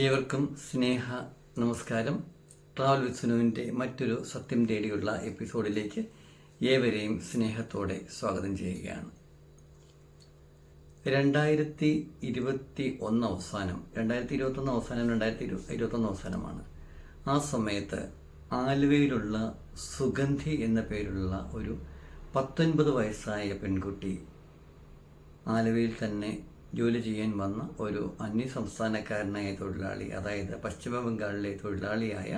ഏവർക്കും സ്നേഹ നമസ്കാരം. ട്രാവൽ വിസ്നുവിന്റെ മറ്റൊരു സത്യം തേടിയുള്ള എപ്പിസോഡിലേക്ക് ഏവരെയും സ്നേഹത്തോടെ സ്വാഗതം ചെയ്യുകയാണ്. രണ്ടായിരത്തി ഇരുപത്തി ഒന്ന് അവസാനം രണ്ടായിരത്തി ഇരുപത്തൊന്ന് അവസാനം രണ്ടായിരത്തി ഇരു ഇരുപത്തൊന്ന് അവസാനമാണ്. ആ സമയത്ത് ആലുവയിലുള്ള സുഗന്ധി എന്ന പേരുള്ള ഒരു പത്തൊൻപത് വയസ്സായ പെൺകുട്ടി ആലുവയിൽ തന്നെ ജോലി ചെയ്യാൻ വന്ന ഒരു അന്യ സംസ്ഥാനക്കാരനായ തൊഴിലാളി അതായത് പശ്ചിമ ബംഗാളിലെ തൊഴിലാളിയായ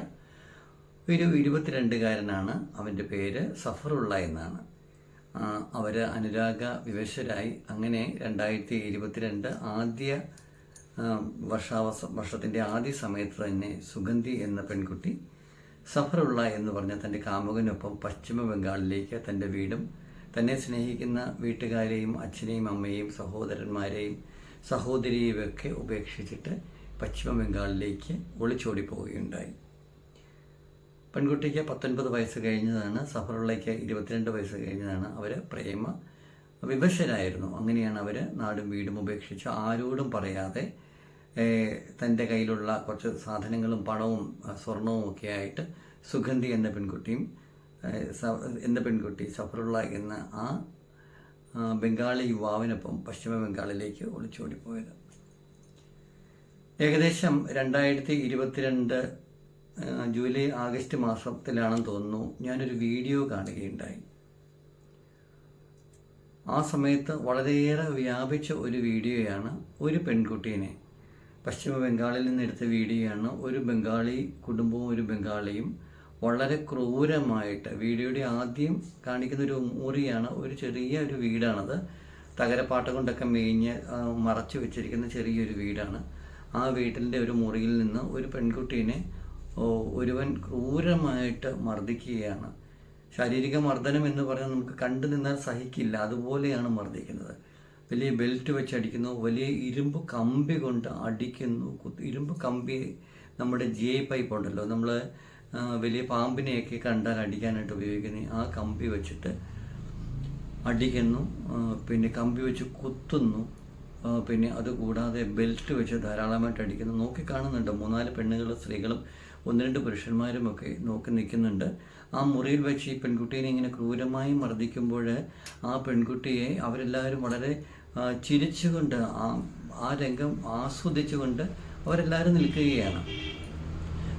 ഒരു ഇരുപത്തിരണ്ടുകാരനാണ് അവന്റെ പേര് സഫറുള്ള എന്നാണ്. അവർ അനുരാഗ വിവശരായി. അങ്ങനെ രണ്ടായിരത്തി ഇരുപത്തിരണ്ട് ആദ്യ വർഷാവസ വർഷത്തിന്റെ ആദ്യ സമയത്ത് തന്നെ സുഗന്ധി എന്ന പെൺകുട്ടി സഫറുള്ള എന്ന് പറഞ്ഞ തന്റെ കാമുകനൊപ്പം പശ്ചിമ ബംഗാളിലേക്ക് തന്റെ വീടും തന്നെ സ്നേഹിക്കുന്ന വീട്ടുകാരെയും അച്ഛനെയും അമ്മയെയും സഹോദരന്മാരെയും സഹോദരിയെയും ഉപേക്ഷിച്ചിട്ട് പശ്ചിമ ബംഗാളിലേക്ക് ഒളിച്ചോടി പോവുകയുണ്ടായി പെൺകുട്ടിക്ക് പത്തൊൻപത് വയസ്സ് കഴിഞ്ഞതാണ് സഫറുള്ളയ്ക്ക് ഇരുപത്തിരണ്ട് വയസ്സ് കഴിഞ്ഞതാണ്. അവർ പ്രേമ വിവശരായിരുന്നു. അങ്ങനെയാണ് അവർ നാടും വീടും ഉപേക്ഷിച്ച് ആരോടും പറയാതെ തന്റെ കയ്യിലുള്ള കുറച്ച് സാധനങ്ങളും പണവും സ്വർണവും ഒക്കെ ആയിട്ട് സുഗന്ധി എന്ന പെൺകുട്ടിയും എന്ന പെൺകുട്ടി സഫറുള്ള എന്ന ആ ബംഗാളി യുവാവിനൊപ്പം പശ്ചിമ ബംഗാളിലേക്ക് ഒളിച്ചോടിപ്പോയത്. ഏകദേശം രണ്ടായിരത്തി ഇരുപത്തിരണ്ട് ജൂലൈ ആഗസ്റ്റ് മാസത്തിലാണെന്ന് തോന്നുന്നു ഞാനൊരു വീഡിയോ കാണുകയുണ്ടായി. ആ സമയത്ത് വളരെയേറെ വ്യാപിച്ച ഒരു വീഡിയോയാണ് ഒരു പെൺകുട്ടീനെ. പശ്ചിമ ബംഗാളിൽ നിന്ന് എടുത്ത വീഡിയോയാണ് ഒരു ബംഗാളി കുടുംബവും ഒരു ബംഗാളിയും വളരെ ക്രൂരമായിട്ട് വീഡിയോയുടെ ആദ്യം കാണിക്കുന്ന ഒരു മുറിയാണ് ഒരു ചെറിയ ഒരു വീടാണത്. തകരപ്പാട്ട കൊണ്ടൊക്കെ മേഞ്ഞ് മറച്ചു വെച്ചിരിക്കുന്ന ചെറിയൊരു വീടാണ്. ആ വീട്ടിന്റെ ഒരു മുറിയിൽ നിന്ന് ഒരു പെൺകുട്ടീനെ ഒരുവൻ ക്രൂരമായിട്ട് മർദ്ദിക്കുകയാണ്. ശാരീരിക മർദ്ദനം എന്ന് പറഞ്ഞാൽ നമുക്ക് കണ്ടു നിന്നാൽ സഹിക്കില്ല അതുപോലെയാണ് മർദ്ദിക്കുന്നത്. വലിയ ബെൽറ്റ് വെച്ച് അടിക്കുന്നു വലിയ ഇരുമ്പ് കമ്പി കൊണ്ട് അടിക്കുന്നു ഇരുമ്പ് കമ്പി നമ്മുടെ ജി ഐ പൈപ്പ് ഉണ്ടല്ലോ നമ്മൾ വലിയ പാമ്പിനെയൊക്കെ കണ്ടാൽ അടിക്കാനായിട്ട് ഉപയോഗിക്കുന്ന ആ കമ്പി വെച്ചിട്ട് അടിക്കുന്നു. പിന്നെ കമ്പി വെച്ച് കുത്തുന്നു. പിന്നെ അതുകൂടാതെ ബെൽറ്റ് വെച്ച് ധാരാളമായിട്ട് അടിക്കുന്നു. നോക്കി കാണുന്നുണ്ട്. മൂന്നാൽ പെണ്ണുകളും സ്ത്രീകളും ഒന്ന് രണ്ട് പുരുഷന്മാരും ഒക്കെ നോക്കി നിൽക്കുന്നുണ്ട്. ആ മുറിയിൽ വെച്ച് ഈ പെൺകുട്ടീനെ ഇങ്ങനെ ക്രൂരമായി മർദ്ദിക്കുമ്പോൾ ആ പെൺകുട്ടിയെ അവരെല്ലാവരും വളരെ ചിരിച്ചുകൊണ്ട് ആ ആ രംഗം ആസ്വദിച്ചുകൊണ്ട് അവരെല്ലാവരും നിൽക്കുകയാണ്.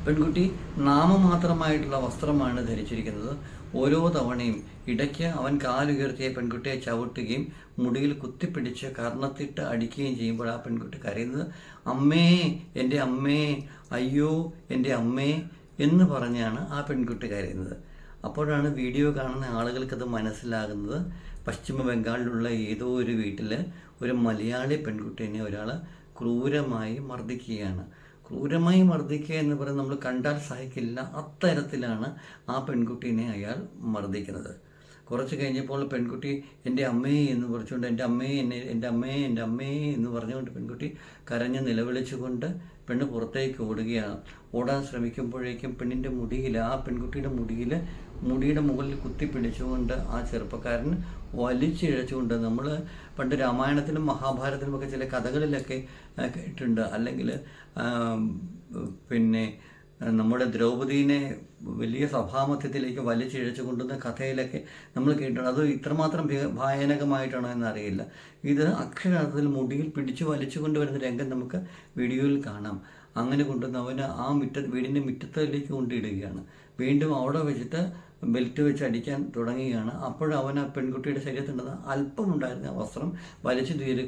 പെൺകുട്ടി നാമമാത്രമായിട്ടുള്ള വസ്ത്രമാണ് ധരിച്ചിരിക്കുന്നത്. ഓരോ തവണയും ഇടയ്ക്ക് അവൻ കാലുയർത്തിയ പെൺകുട്ടിയെ ചവിട്ടുകയും മുടിയിൽ കുത്തിപ്പിടിച്ച് കർണത്തിട്ട് അടിക്കുകയും ചെയ്യുമ്പോൾ ആ പെൺകുട്ടി കരയുന്നത് അമ്മേ എന്റെ അമ്മേ അയ്യോ എന്റെ അമ്മേ എന്ന് പറഞ്ഞാണ് ആ പെൺകുട്ടി കരയുന്നത്. അപ്പോഴാണ് വീഡിയോ കാണുന്ന ആളുകൾക്കത് മനസ്സിലാകുന്നത്. പശ്ചിമ ബംഗാളിലുള്ള ഏതോ ഒരു വീട്ടിൽ ഒരു മലയാളി പെൺകുട്ടീനെ ഒരാൾ ക്രൂരമായി മർദ്ദിക്കുകയാണ്. ക്രൂരമായി മർദ്ദിക്കുക എന്ന് പറയുന്നത് നമ്മൾ കണ്ടാൽ സഹിക്കില്ല. അത്തരത്തിലാണ് ആ പെൺകുട്ടീനെ അയാൾ മർദ്ദിക്കുന്നത്. കുറച്ച് കഴിഞ്ഞപ്പോൾ പെൺകുട്ടി എന്റെ അമ്മേ എന്ന് പറിച്ചുകൊണ്ട് എന്റെ അമ്മേ എന്നെ എന്റെ അമ്മേ എന്റെ അമ്മേ എന്ന് പറഞ്ഞുകൊണ്ട് പെൺകുട്ടി കരഞ്ഞ് നിലവിളിച്ചുകൊണ്ട് പെണ്ണ് പുറത്തേക്ക് ഓടുകയാണ്. ഓടാൻ ശ്രമിക്കുമ്പോഴേക്കും പെണ്ണിന്റെ മുടിയിൽ ആ പെൺകുട്ടിയുടെ മുടിയിൽ മുടിയുടെ മുകളിൽ കുത്തി പിടിച്ചുകൊണ്ട് ആ ചെറുപ്പക്കാരൻ വലിച്ചിഴച്ചുകൊണ്ട് നമ്മൾ പണ്ട് രാമായണത്തിലും മഹാഭാരതത്തിലും ഒക്കെ ചില കഥകളിലൊക്കെ കേട്ടിട്ടുണ്ട്. അല്ലെങ്കിൽ പിന്നെ നമ്മുടെ ദ്രൗപദീനെ വലിയ സഭാമധ്യത്തിലേക്ക് വലിച്ചിഴച്ചു കൊണ്ടുവന്ന കഥയിലൊക്കെ നമ്മൾ കേട്ടിട്ടുണ്ട്. അത് ഇത്രമാത്രം ഭയ- ഭയാനകമായിട്ടാണോ എന്നറിയില്ല. ഇത് അക്ഷരാർത്ഥത്തിൽ മുടിയിൽ പിടിച്ചു വലിച്ചു കൊണ്ടുവരുന്ന രംഗം നമുക്ക് വീഡിയോയിൽ കാണാം. അങ്ങനെ കൊണ്ടുവന്ന് അവന് ആ മുറ്റ വീടിന്റെ മുറ്റത്തിലേക്ക് കൊണ്ടിടുകയാണ്. വീണ്ടും അവിടെ വെച്ചിട്ട് ബെൽറ്റ് വെച്ച് അടിക്കാൻ തുടങ്ങുകയാണ്. അപ്പോഴവൻ ആ പെൺകുട്ടിയുടെ ശരീരത്തിന്റെ അല്പം ഉണ്ടായിരുന്ന വസ്ത്രം വലിച്ചു ദൂരെ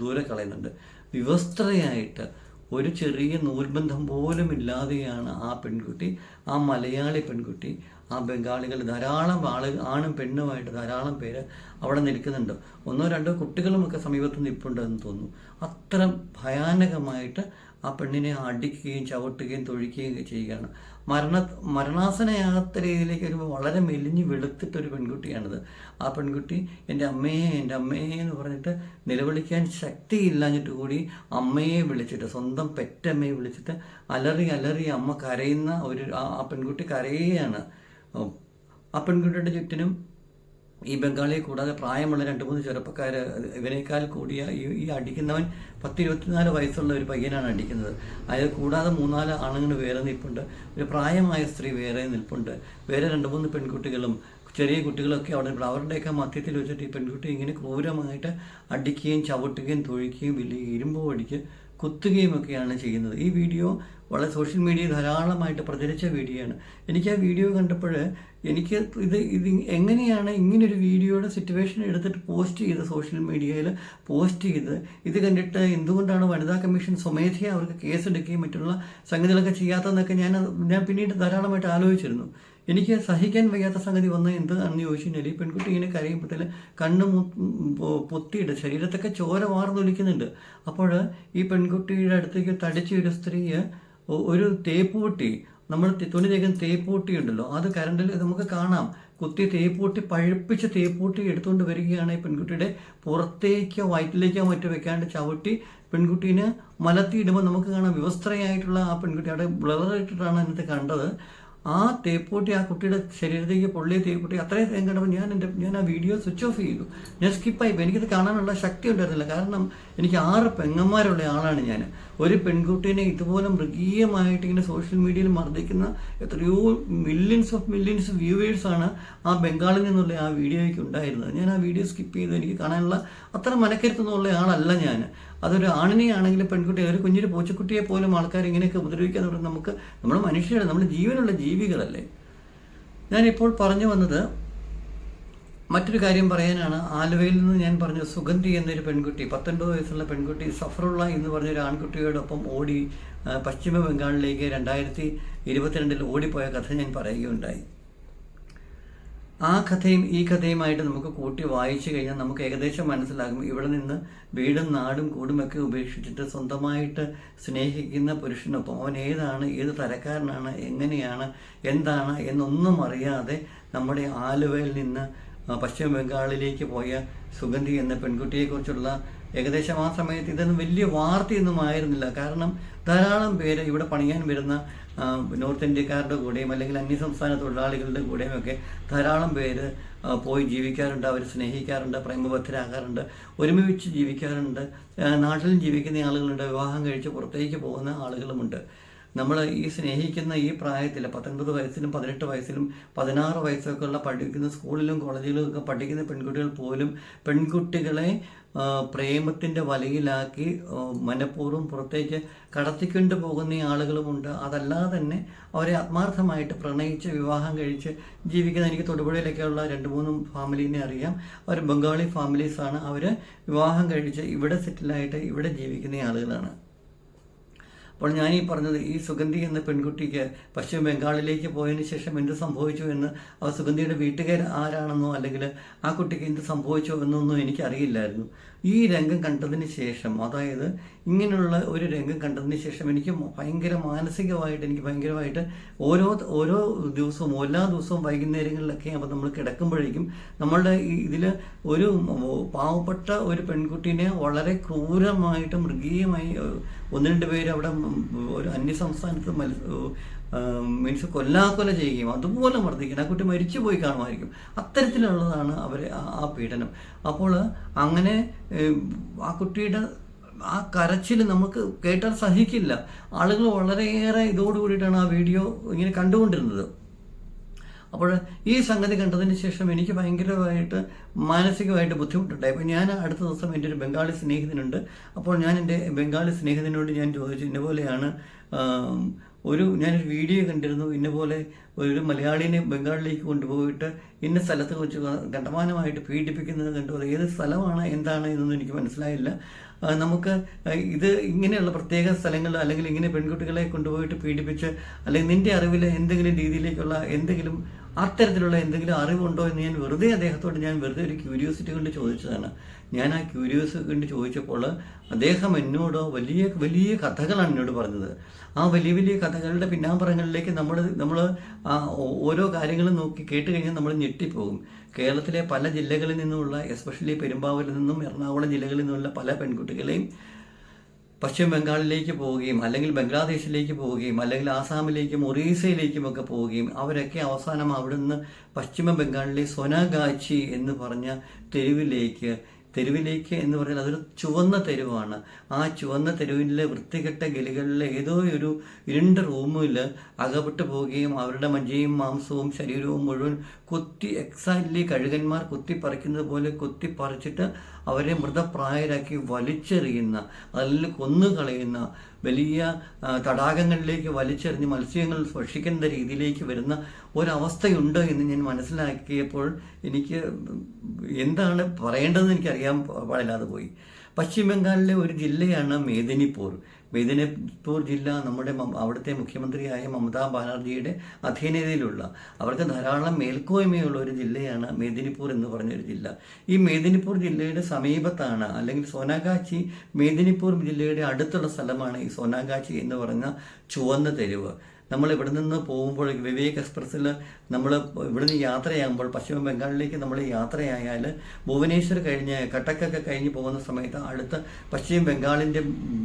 ദൂരെ കളയുന്നുണ്ട്. വിവസ്ത്രയായിട്ട് ഒരു ചെറിയ നൂൽബന്ധം പോലും ഇല്ലാതെയാണ് ആ പെൺകുട്ടി ആ മലയാളി പെൺകുട്ടി ആ ബംഗാളികൾ ധാരാളം ആൾ ആണും പെണ്ണുമായിട്ട് ധാരാളം പേര് അവിടെ നിൽക്കുന്നുണ്ട്. ഒന്നോ രണ്ടോ കുട്ടികളുമൊക്കെ സമീപത്ത് നിൽപ്പുണ്ടെന്ന് തോന്നുന്നു. അത്ര ഭയാനകമായിട്ട് ആ പെണ്ണിനെ അടിക്കുകയും ചവിട്ടുകയും തൊഴിക്കുകയും ചെയ്യുകയാണ്. മരണ മരണാസനയാത്രയിലേക്ക് ഒരു വളരെ മെലിഞ്ഞ് വെളുത്തിട്ടൊരു പെൺകുട്ടിയാണിത്. ആ പെൺകുട്ടി എന്റെ അമ്മയെ എന്റെ അമ്മയെ എന്ന് പറഞ്ഞിട്ട് നിലവിളിക്കാൻ ശക്തിയില്ലാഞ്ഞിട്ട് കൂടി അമ്മയെ വിളിച്ചിട്ട് സ്വന്തം പെറ്റമ്മയെ വിളിച്ചിട്ട് അലറി അലറി അമ്മ കരയുന്ന ഒരു ആ പെൺകുട്ടി കരയുകയാണ്. ആ പെൺകുട്ടിയുടെ ചുറ്റിനും ഈ ബംഗാളിയെ കൂടാതെ പ്രായമുള്ള രണ്ട് മൂന്ന് ചെറുപ്പക്കാർ ഇവനേക്കാൾ കൂടിയ ഈ ഈ അടിക്കുന്നവൻ പത്തിരുപത്തിനാല് വയസ്സുള്ള ഒരു പയ്യനാണ് അടിക്കുന്നത്. അതായത് കൂടാതെ മൂന്നാൽ ആണുങ്ങൾ വേറെ നിൽപ്പുണ്ട്. ഒരു പ്രായമായ സ്ത്രീ വേറെ നിൽപ്പുണ്ട്. വേറെ രണ്ട് മൂന്ന് പെൺകുട്ടികളും ചെറിയ കുട്ടികളൊക്കെ അവിടെ അവരുടെയൊക്കെ മധ്യത്തിൽ വെച്ചിട്ട് ഈ പെൺകുട്ടി ഇങ്ങനെ ക്രൂരമായിട്ട് അടിക്കുകയും ചവിട്ടുകയും തൊഴിക്കുകയും വലിയ ഇരുമ്പ് അടിക്ക് കുത്തുകയും ഒക്കെയാണ് ചെയ്യുന്നത്. ഈ വീഡിയോ വളരെ സോഷ്യൽ മീഡിയയിൽ ധാരാളമായിട്ട് പ്രചരിച്ച വീഡിയോ ആണ് എനിക്ക് ആ വീഡിയോ കണ്ടപ്പോൾ എനിക്ക് ഇത് ഇത് എങ്ങനെയാണ് ഇങ്ങനൊരു വീഡിയോയുടെ സിറ്റുവേഷൻ എടുത്തിട്ട് പോസ്റ്റ് ചെയ്ത് സോഷ്യൽ മീഡിയയിൽ പോസ്റ്റ് ചെയ്ത്? ഇത് കണ്ടിട്ട് എന്തുകൊണ്ടാണ് വനിതാ കമ്മീഷൻ സ്വമേധയെ അവർക്ക് കേസെടുക്കുകയും മറ്റുള്ള സംഗതികളൊക്കെ ചെയ്യാത്തതെന്നൊക്കെ ഞാൻ ഞാൻ പിന്നീട് ധാരാളമായിട്ട് ആലോചിച്ചിരുന്നു. എനിക്ക് സഹിക്കാൻ വയ്യാത്ത സംഗതി വന്ന എന്താണെന്ന് ചോദിച്ചു കഴിഞ്ഞാൽ ഈ പെൺകുട്ടി ഇങ്ങനെ കരയുമ്പോഴത്തേൽ കണ്ണ് പൊത്തിയിട്ട് ശരീരത്തൊക്കെ ചോര വാർന്നൊലിക്കുന്നുണ്ട്. അപ്പോൾ ഈ പെൺകുട്ടിയുടെ അടുത്തേക്ക് തടിച്ച ഒരു സ്ത്രീയെ ഒരു തേപ്പൂട്ടി നമ്മൾ തുണി തേക്കുന്ന തേപ്പൂട്ടി ഉണ്ടല്ലോ അത് കരണ്ടിൽ നമുക്ക് കാണാം. കുത്തി തേപ്പൂട്ടി പഴുപ്പിച്ച് തേപ്പൂട്ടി എടുത്തുകൊണ്ട് വരികയാണ് പെൺകുട്ടിയുടെ. പുറത്തേക്കോ വയറ്റിലേക്കോ മറ്റോ വെക്കാണ്ട് ചവിട്ടി പെൺകുട്ടീനെ മലത്തിയിടുമ്പോൾ നമുക്ക് കാണാം വിവസ്ത്രയായിട്ടുള്ള ആ പെൺകുട്ടി. അവിടെ ബ്ലറായിട്ടിട്ടാണ് അതിനകത്ത് കണ്ടത്. ആ തേപ്പൂട്ടി ആ കുട്ടിയുടെ ശരീരത്തേക്ക് പൊള്ളിയ തേപ്പൂട്ടി അത്രയും തേൻ കണ്ടപ്പോൾ ഞാൻ എന്റെ ഞാൻ ആ വീഡിയോ സ്വിച്ച് ഓഫ് ചെയ്തു. ഞാൻ സ്കിപ്പായി പോയി എനിക്കത് കാണാനുള്ള ശക്തി ഉണ്ടായിരുന്നില്ല. കാരണം എനിക്ക് ആറ് പെങ്ങന്മാരുള്ള ആളാണ് ഞാൻ. ഒരു പെൺകുട്ടീനെ ഇതുപോലെ മൃഗീയമായിട്ട് ഇങ്ങനെ സോഷ്യൽ മീഡിയയിൽ മർദ്ദിക്കുന്ന എത്രയോ മില്യൺസ് ഓഫ് മില്യൺസ് വ്യൂവേഴ്സാണ് ആ ബംഗാളിൽ നിന്നുള്ള ആ വീഡിയോയ്ക്ക് ഉണ്ടായിരുന്നത്. ഞാൻ ആ വീഡിയോ സ്കിപ്പ് ചെയ്ത് എനിക്ക് കാണാനുള്ള അത്ര മനക്കരുത്തുന്നുള്ള ആളല്ല ഞാൻ. അതൊരു ആണിനെയാണെങ്കിലും പെൺകുട്ടി ഒരു കുഞ്ഞൊരു പൂച്ചക്കുട്ടിയെ പോലും ആൾക്കാർ ഇങ്ങനെയൊക്കെ ഉപദ്രവിക്കാന്ന് തുടങ്ങി. നമുക്ക് നമ്മൾ മനുഷ്യരാണ് നമ്മൾ ജീവനുള്ള ജീവികളല്ലേ. ഞാനിപ്പോൾ പറഞ്ഞു വന്നത് മറ്റൊരു കാര്യം പറയാനാണ്. ആലുവയിൽ നിന്ന് ഞാൻ പറഞ്ഞു സുഗന്ധി എന്നൊരു പെൺകുട്ടി പത്തൊൻപത് വയസ്സുള്ള പെൺകുട്ടി സഫറുള്ള എന്ന് പറഞ്ഞ ഒരു ആൺകുട്ടിയോടൊപ്പം ഓടി പശ്ചിമ ബംഗാളിലേക്ക് രണ്ടായിരത്തി ഇരുപത്തിരണ്ടിൽ ഓടിപ്പോയ കഥ ഞാൻ പറയുകയുണ്ടായി. ആ കഥയും ഈ കഥയുമായിട്ട് നമുക്ക് കൂട്ടി വായിച്ചു കഴിഞ്ഞാൽ നമുക്ക് ഏകദേശം മനസ്സിലാകും. ഇവിടെ നിന്ന് വീടും നാടും കൂടുമൊക്കെ ഉപേക്ഷിച്ചിട്ട് സ്വന്തമായിട്ട് സ്നേഹിക്കുന്ന പുരുഷനൊപ്പം അവൻ ഏതാണ് ഏത് തരക്കാരനാണ് എങ്ങനെയാണ് എന്താണ് എന്നൊന്നും അറിയാതെ നമ്മുടെ ആലുവയിൽ നിന്ന് പശ്ചിമ ബംഗാളിലേക്ക് പോയ സുഗന്ധി എന്ന പെൺകുട്ടിയെക്കുറിച്ചുള്ള ഏകദേശം ആ സമയത്ത് ഇതൊന്നും വലിയ വാർത്തയൊന്നും ആയിരുന്നില്ല. കാരണം ധാരാളം പേര് ഇവിടെ പണിയാൻ വരുന്ന നോർത്ത് ഇന്ത്യക്കാരുടെ കൂടെയും അല്ലെങ്കിൽ അന്യസംസ്ഥാന തൊഴിലാളികളുടെ കൂടെയും ഒക്കെ ധാരാളം പേര് പോയി ജീവിക്കാറുണ്ട്. അവർ സ്നേഹിക്കാറുണ്ട് പ്രേമബദ്ധരാകാറുണ്ട് ഒരുമിച്ച് ജീവിക്കാറുണ്ട്. നാട്ടിലും ജീവിക്കുന്ന ആളുകളുണ്ട് വിവാഹം കഴിച്ച് പുറത്തേക്ക് പോകുന്ന ആളുകളുമുണ്ട്. നമ്മൾ ഈ സ്നേഹിക്കുന്ന ഈ പ്രായത്തിൽ പത്തൊൻപത് വയസ്സിലും പതിനെട്ട് വയസ്സിലും പതിനാറ് വയസ്സൊക്കെ ഉള്ള പഠിക്കുന്ന സ്കൂളിലും കോളേജിലും ഒക്കെ പഠിക്കുന്ന പെൺകുട്ടികൾ പോലും പെൺകുട്ടികളെ പ്രേമത്തിന്റെ വലയിലാക്കി മനഃപൂർവം പുറത്തേക്ക് കടത്തിക്കൊണ്ട് പോകുന്ന ആളുകളുമുണ്ട്. അതല്ലാതെ തന്നെ അവരെ ആത്മാർത്ഥമായിട്ട് പ്രണയിച്ച് വിവാഹം കഴിച്ച് ജീവിക്കുന്ന എനിക്ക് തൊടുപുഴയിലൊക്കെയുള്ള രണ്ട് മൂന്ന് ഫാമിലീനെ അറിയാം. അവർ ബംഗാളി ഫാമിലീസാണ്. അവർ വിവാഹം കഴിച്ച് ഇവിടെ സെറ്റിലായിട്ട് ഇവിടെ ജീവിക്കുന്ന ആളുകളാണ്. അപ്പോൾ ഞാൻ ഈ പറഞ്ഞത് ഈ സുഗന്ധി എന്ന പെൺകുട്ടിക്ക് പശ്ചിമ ബംഗാളിലേക്ക് പോയതിന് ശേഷം എന്ത് സംഭവിച്ചു എന്ന് ആ സുഗന്ധിയുടെ വീട്ടുകാർ ആരാണെന്നോ അല്ലെങ്കിൽ ആ കുട്ടിക്ക് എന്ത് സംഭവിച്ചോ എന്നൊന്നും എനിക്കറിയില്ലായിരുന്നു. ഈ രംഗം കണ്ടതിന് ശേഷം അതായത് ഇങ്ങനെയുള്ള ഒരു രംഗം കണ്ടതിന് ശേഷം എനിക്ക് ഭയങ്കര മാനസികമായിട്ട് എനിക്ക് ഭയങ്കരമായിട്ട് ഓരോ ഓരോ ദിവസവും എല്ലാ ദിവസവും വൈകുന്നേരങ്ങളിലൊക്കെ അപ്പോൾ നമ്മൾ കിടക്കുമ്പോഴേക്കും നമ്മളുടെ ഇതിൽ ഒരു പാവപ്പെട്ട ഒരു പെൺകുട്ടീനെ വളരെ ക്രൂരമായിട്ട് മൃഗീയമായി ഒന്ന് രണ്ട് പേര് അവിടെ ഒരു അന്യസംസ്ഥാനത്ത് മത്സ മീൻസ് കൊല്ലാക്കൊല ചെയ്യുകയും അതുപോലെ മർദ്ദിക്കണം ആ കുട്ടി മരിച്ചു പോയി കാണുമായിരിക്കും. അത്തരത്തിലുള്ളതാണ് അവരെ ആ പീഡനം. അപ്പോൾ അങ്ങനെ ആ കുട്ടിയുടെ ആ കരച്ചിൽ നമുക്ക് കേട്ടാൽ സഹിക്കില്ല. ആളുകൾ വളരെയേറെ ഇതോടുകൂടിയിട്ടാണ് ആ വീഡിയോ ഇങ്ങനെ കണ്ടുകൊണ്ടിരുന്നത്. അപ്പോൾ ഈ സംഗതി കണ്ടതിന് ശേഷം എനിക്ക് ഭയങ്കരമായിട്ട് മാനസികമായിട്ട് ബുദ്ധിമുട്ടുണ്ടായി. അപ്പോൾ ഞാൻ അടുത്ത ദിവസം എന്റെ ഒരു ബംഗാളി സ്നേഹിതനുണ്ട്. അപ്പോൾ ഞാൻ എന്റെ ബംഗാളി സ്നേഹിതനോട് ഞാൻ ചോദിച്ചു ഇന്ന പോലെയാണ് ഒരു ഞാനൊരു വീഡിയോ കണ്ടിരുന്നു ഇന്ന പോലെ ഒരു മലയാളിനെ ബംഗാളിലേക്ക് കൊണ്ടുപോയിട്ട് ഇന്ന സ്ഥലത്ത് വെച്ച് കണ്ടമാനമായിട്ട് പീഡിപ്പിക്കുന്നത് കണ്ടു. ഏത് സ്ഥലമാണ് എന്താണ് എന്നൊന്നും എനിക്ക് മനസ്സിലായില്ല. നമുക്ക് ഇത് ഇങ്ങനെയുള്ള പ്രത്യേക സ്ഥലങ്ങൾ അല്ലെങ്കിൽ ഇങ്ങനെ പെൺകുട്ടികളെ കൊണ്ടുപോയിട്ട് പീഡിപ്പിച്ച് അല്ലെങ്കിൽ നിന്റെ അറിവിൽ എന്തെങ്കിലും രീതിയിലേക്കുള്ള എന്തെങ്കിലും അത്തരത്തിലുള്ള എന്തെങ്കിലും അറിവുണ്ടോ എന്ന് ഞാൻ വെറുതെ അദ്ദേഹത്തോട് ഞാൻ വെറുതെ ഒരു ക്യൂരിയോസിറ്റി കൊണ്ട് ചോദിച്ചതാണ്. ഞാൻ ആ ക്യൂരിയോസിറ്റി കൊണ്ട് ചോദിച്ചപ്പോൾ അദ്ദേഹം എന്നോട് വലിയ വലിയ കഥകളാണ് എന്നോട് പറഞ്ഞത്. ആ വലിയ വലിയ കഥകളുടെ പിന്നാമ്പറങ്ങളിലേക്ക് നമ്മൾ നമ്മൾ ഓരോ കാര്യങ്ങളും നോക്കി കേട്ട് കഴിഞ്ഞാൽ നമ്മൾ ഞെട്ടിപ്പോകും. കേരളത്തിലെ പല ജില്ലകളിൽ നിന്നുമുള്ള എസ്പെഷ്യലി പെരുമ്പാവൂരിൽ നിന്നും എറണാകുളം ജില്ലകളിൽ നിന്നുള്ള പല പെൺകുട്ടികളെയും പശ്ചിമ ബംഗാളിലേക്ക് പോവുകയും അല്ലെങ്കിൽ ബംഗ്ലാദേശിലേക്ക് പോവുകയും അല്ലെങ്കിൽ ആസാമിലേക്കും ഒറീസയിലേക്കും ഒക്കെ പോവുകയും അവരൊക്കെ അവസാനം അവിടുന്ന് പശ്ചിമ ബംഗാളിലെ സൊനാഗാച്ചി എന്ന് പറഞ്ഞ തെരുവിലേക്ക് തെരുവിലേക്ക് എന്ന് പറഞ്ഞാൽ അതൊരു ചുവന്ന തെരുവാണ്. ആ ചുവന്ന തെരുവിലെ വൃത്തികെട്ട ഗലികളിലെ ഏതോ ഒരു ഇരുണ്ട റൂമിൽ അകപ്പെട്ടു പോവുകയും അവരുടെ മജ്ജയും മാംസവും ശരീരവും മുഴുവൻ കൊത്തി എക്സാക്ട്ലി കഴുകന്മാർ കൊത്തി പറിക്കുന്നത് പോലെ കൊത്തി പറിച്ചിട്ട് അവരെ മൃതപ്രായരാക്കി വലിച്ചെറിയുന്ന അതിൽ കൊന്നുകളയുന്ന വലിയ തടാകങ്ങളിലേക്ക് വലിച്ചെറിഞ്ഞ് മത്സ്യങ്ങൾ ഭക്ഷിക്കേണ്ട രീതിയിലേക്ക് വരുന്ന ഒരവസ്ഥയുണ്ട് എന്ന് ഞാൻ മനസ്സിലാക്കിയപ്പോൾ എനിക്ക് എന്താണ് പറയേണ്ടതെന്ന് എനിക്കറിയാൻ പാടില്ലാതെ പോയി. പശ്ചിമ ബംഗാളിലെ ഒരു ജില്ലയാണ് മേദിനിപൂർ മേദിനിപൂർ ജില്ല നമ്മുടെ അവിടുത്തെ മുഖ്യമന്ത്രിയായ മമതാ ബാനർജിയുടെ അധീനതയിലുള്ള അവർക്ക് ധാരാളം മേൽക്കോയ്മയുള്ള ഒരു ജില്ലയാണ് മേദിനിപൂർ എന്ന് പറഞ്ഞൊരു ജില്ല. ഈ മേദിനിപൂർ ജില്ലയുടെ സമീപത്താണ് അല്ലെങ്കിൽ സോനാഗാച്ചി മേദിനിപൂർ ജില്ലയുടെ അടുത്തുള്ള സ്ഥലമാണ് ഈ സോനാഗാച്ചി എന്ന് പറഞ്ഞ ചുവന്ന തെരുവ്. നമ്മൾ ഇവിടെ നിന്ന് പോകുമ്പോൾ വിവേക് എക്സ്പ്രസ്സിൽ നമ്മൾ ഇവിടെ നിന്ന് യാത്രയാകുമ്പോൾ പശ്ചിമ ബംഗാളിലേക്ക് നമ്മൾ യാത്രയായാൽ ഭുവനേശ്വർ കഴിഞ്ഞ് കട്ടക്കൊക്കെ കഴിഞ്ഞ് പോകുന്ന സമയത്ത് അടുത്ത പശ്ചിമ ബംഗാളിന്റെ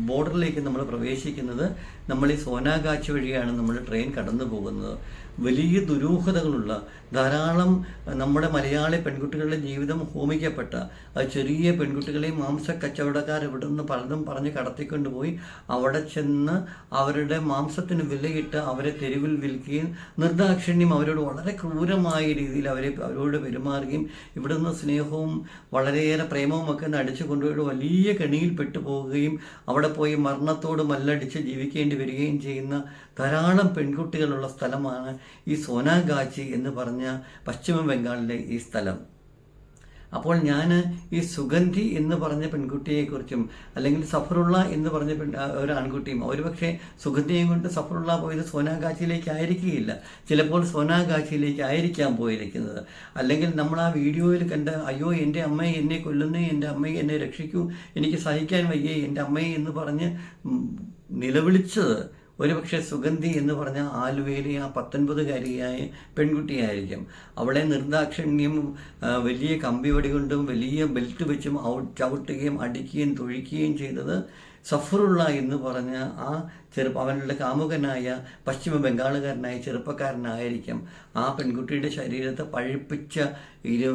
ബോർഡറിലേക്ക് നമ്മൾ പ്രവേശിക്കുന്നത് നമ്മൾ ഈ സോനാഗാച്ചി വഴിയാണ് നമ്മൾ ട്രെയിൻ കടന്നു പോകുന്നത് വലിയ ദുരൂഹതകളുള്ള ധാരാളം നമ്മുടെ മലയാളി പെൺകുട്ടികളുടെ ജീവിതം ഹോമിക്കപ്പെട്ട ആ ചെറിയ പെൺകുട്ടികളെ മാംസ കച്ചവടക്കാർ ഇവിടെ നിന്ന് പലതും പറഞ്ഞ് കടത്തിക്കൊണ്ടുപോയി അവിടെ ചെന്ന് അവരുടെ മാംസത്തിന് വിലയിട്ട് അവരെ തെരുവിൽ വിൽക്കുകയും നിർദാക്ഷിണ്യം അവരോട് വളരെ ക്രൂരമായ രീതിയിൽ അവരെ അവരോട് പെരുമാറുകയും ഇവിടെ നിന്ന് സ്നേഹവും വളരെയേറെ പ്രേമവും ഒക്കെ നടിച്ചു കൊണ്ടുപോയി വലിയ കെണിയിൽ പെട്ടുപോകുകയും അവിടെ പോയി മരണത്തോട് മല്ലടിച്ച് ജീവിക്കേണ്ടി വരികയും ചെയ്യുന്ന ധാരാളം പെൺകുട്ടികളുള്ള സ്ഥലമാണ് ഈ സോനാഗാച്ചി എന്ന് പറഞ്ഞ പശ്ചിമ ബംഗാളിലെ ഈ സ്ഥലം. അപ്പോൾ ഞാൻ ഈ സുഗന്ധി എന്ന് പറഞ്ഞ പെൺകുട്ടിയെക്കുറിച്ചും അല്ലെങ്കിൽ സഫറുള്ള എന്ന് പറഞ്ഞ പെൺ ഒരു ആൺകുട്ടിയും ഒരുപക്ഷെ സുഗന്ധിയെയും കൊണ്ട് സഫറുള്ള പോയത് സോനാഗാച്ചിയിലേക്ക് ആയിരിക്കുകയില്ല ചിലപ്പോൾ സോനാഗാച്ചിയിലേക്ക് ആയിരിക്കാം പോയിരിക്കുന്നത്. അല്ലെങ്കിൽ നമ്മൾ ആ വീഡിയോയിൽ കണ്ട അയ്യോ എന്റെ അമ്മയെ എന്നെ കൊല്ലുന്നേ എന്റെ അമ്മയെ എന്നെ രക്ഷിക്കൂ എനിക്ക് സഹിക്കാൻ വയ്യേ എന്റെ അമ്മയെ എന്ന് പറഞ്ഞ് നിലവിളിച്ചത് ഒരുപക്ഷെ സുഗന്ധി എന്ന് പറഞ്ഞ ആലുവയിലെ ആ പത്തൊൻപതുകാരിയായ പെൺകുട്ടിയായിരിക്കും. അവളെ നിർദാക്ഷിണ്യം വലിയ കമ്പിവടി കൊണ്ടും വലിയ ബെൽറ്റ് വെച്ചും ചവിട്ടുകയും അടിക്കുകയും തൊഴിക്കുകയും ചെയ്തത് സഫറുള്ള എന്ന് പറഞ്ഞ ആ ചെറുപ്പ അവനുള്ള കാമുകനായ പശ്ചിമ ബംഗാളുകാരനായ ചെറുപ്പക്കാരനായിരിക്കും. ആ പെൺകുട്ടിയുടെ ശരീരത്തെ പഴുപ്പിച്ച ഇരു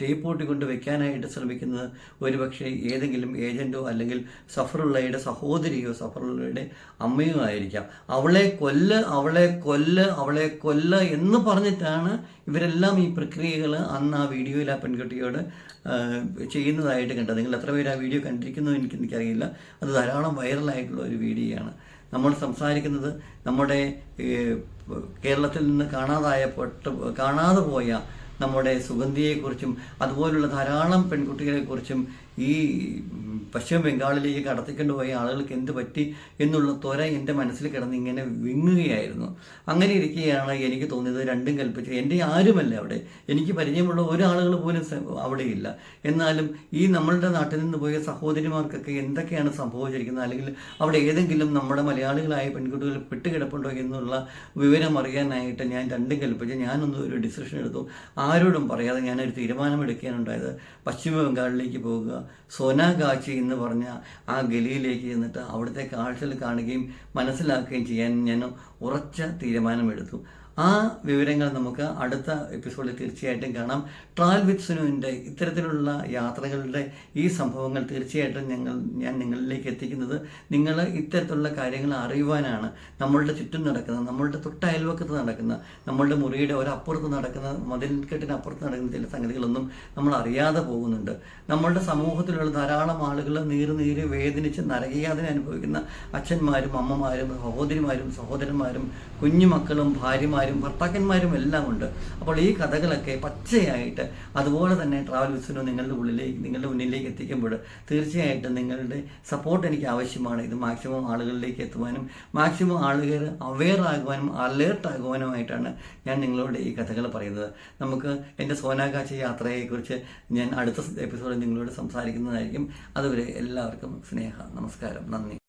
തേപ്പൂട്ടി കൊണ്ട് വെക്കാനായിട്ട് ശ്രമിക്കുന്നത് ഒരുപക്ഷെ ഏതെങ്കിലും ഏജന്റോ അല്ലെങ്കിൽ സഫറുള്ളയുടെ സഹോദരിയോ സഫറുള്ളയുടെ അമ്മയോ ആയിരിക്കാം. അവളെ കൊല്ല് അവളെ കൊല്ല് അവളെ കൊല്ല് എന്ന് പറഞ്ഞിട്ടാണ് ഇവരെല്ലാം ഈ പ്രക്രിയകൾ അന്ന് ആ വീഡിയോയിൽ ആ പെൺകുട്ടിയോട് ചെയ്യുന്നതായിട്ട് കണ്ടത്. നിങ്ങൾ എത്ര പേര് ആ വീഡിയോ കണ്ടിരിക്കുന്നു എനിക്ക് എനിക്കറിയില്ല. അത് ധാരാളം വൈറലായിട്ടുള്ള ഒരു വീഡിയോയാണ്. നമ്മൾ സംസാരിക്കുന്നത് നമ്മുടെ കേരളത്തിൽ നിന്ന് കാണാതായ പെട്ട് കാണാതെ പോയ നമ്മുടെ സുഗന്ധിയെക്കുറിച്ചും അതുപോലുള്ള ധാരാളം പെൺകുട്ടികളെക്കുറിച്ചും ഈ പശ്ചിമ ബംഗാളിലേക്ക് കടത്തിക്കൊണ്ട് പോയ ആളുകൾക്ക് എന്ത് പറ്റി എന്നുള്ള ത്വര എന്റെ മനസ്സിൽ കിടന്ന് ഇങ്ങനെ വിങ്ങുകയായിരുന്നു. അങ്ങനെ ഇരിക്കുകയാണ് എനിക്ക് തോന്നിയത് രണ്ടും കൽപ്പിച്ചു. എന്റെ ആരുമല്ല അവിടെ. എനിക്ക് പരിചയമുള്ള ഒരാളുകൾ പോലും അവിടെയില്ല. എന്നാലും ഈ നമ്മളുടെ നാട്ടിൽ നിന്ന് പോയ സഹോദരിമാർക്കൊക്കെ എന്തൊക്കെയാണ് സംഭവിച്ചിരിക്കുന്നത്? അല്ലെങ്കിൽ അവിടെ ഏതെങ്കിലും നമ്മുടെ മലയാളികളായ പെൺകുട്ടികൾ പെട്ടുകിടപ്പുണ്ടോ എന്നുള്ള വിവരം അറിയാനായിട്ട് ഞാൻ രണ്ടും കൽപ്പിച്ച് ഞാനൊന്ന് ഒരു ഡിസിഷൻ എടുത്തു. ആരോടും പറയാതെ ഞാനൊരു തീരുമാനമെടുക്കാനുണ്ടായത് പശ്ചിമ ബംഗാളിലേക്ക് പോകുക. സോനാഗാച്ചി എന്ന് പറഞ്ഞ ആ ഗലിയിലേക്ക് ചെന്നിട്ട് അവിടുത്തെ കാഴ്ചകൾ കാണുകയും മനസ്സിലാക്കുകയും ചെയ്യാൻ ഞാൻ ഉറച്ച തീരുമാനമെടുത്തു. ആ വിവരങ്ങൾ നമുക്ക് അടുത്ത എപ്പിസോഡിൽ തീർച്ചയായിട്ടും കാണാം. ട്രാൽ വിത്ത് സുനുവിന്റെ ഇത്തരത്തിലുള്ള യാത്രകളുടെ ഈ സംഭവങ്ങൾ തീർച്ചയായിട്ടും ഞങ്ങൾ ഞാൻ നിങ്ങളിലേക്ക് എത്തിക്കുന്നത്. നിങ്ങൾ ഇത്തരത്തിലുള്ള കാര്യങ്ങൾ അറിയുവാനാണ്. നമ്മളുടെ ചുറ്റും നടക്കുന്ന നമ്മളുടെ തൊട്ട അയൽവക്കത്ത് നടക്കുന്ന നമ്മളുടെ മുറിയുടെ ഒരപ്പുറത്ത് നടക്കുന്ന മതിൽക്കെട്ടിനപ്പുറത്ത് നടക്കുന്ന ചില സംഗതികളൊന്നും നമ്മൾ അറിയാതെ പോകുന്നുണ്ട്. നമ്മളുടെ സമൂഹത്തിലുള്ള ധാരാളം ആളുകൾ നീര് നീര് വേദനിച്ച് നരകിയാതിനെ അനുഭവിക്കുന്ന അച്ഛന്മാരും അമ്മമാരും സഹോദരിമാരും സഹോദരന്മാരും കുഞ്ഞുമക്കളും ഭാര്യമാരും ഭർത്താക്കന്മാരും എല്ലാം ഉണ്ട്. അപ്പോൾ ഈ കഥകളൊക്കെ പച്ചയായിട്ട് അതുപോലെ തന്നെ ട്രാവൽ വിസിനോ നിങ്ങളുടെ ഉള്ളിലേക്ക് നിങ്ങളുടെ മുന്നിലേക്ക് എത്തിക്കുമ്പോൾ തീർച്ചയായിട്ടും നിങ്ങളുടെ സപ്പോർട്ട് എനിക്ക് ആവശ്യമാണ്. ഇത് മാക്സിമം ആളുകളിലേക്ക് എത്തുവാനും മാക്സിമം ആളുകൾ അവെയർ ആകുവാനും അലേർട്ട് ആകുവാനുമായിട്ടാണ് ഞാൻ നിങ്ങളോട് ഈ കഥകൾ പറയുന്നത്. നമുക്ക് എന്റെ സോനാകാശി യാത്രയെക്കുറിച്ച് ഞാൻ അടുത്ത എപ്പിസോഡിൽ നിങ്ങളോട് സംസാരിക്കുന്നതായിരിക്കും. അതുവരെ എല്ലാവർക്കും സ്നേഹ നമസ്കാരം നന്ദി.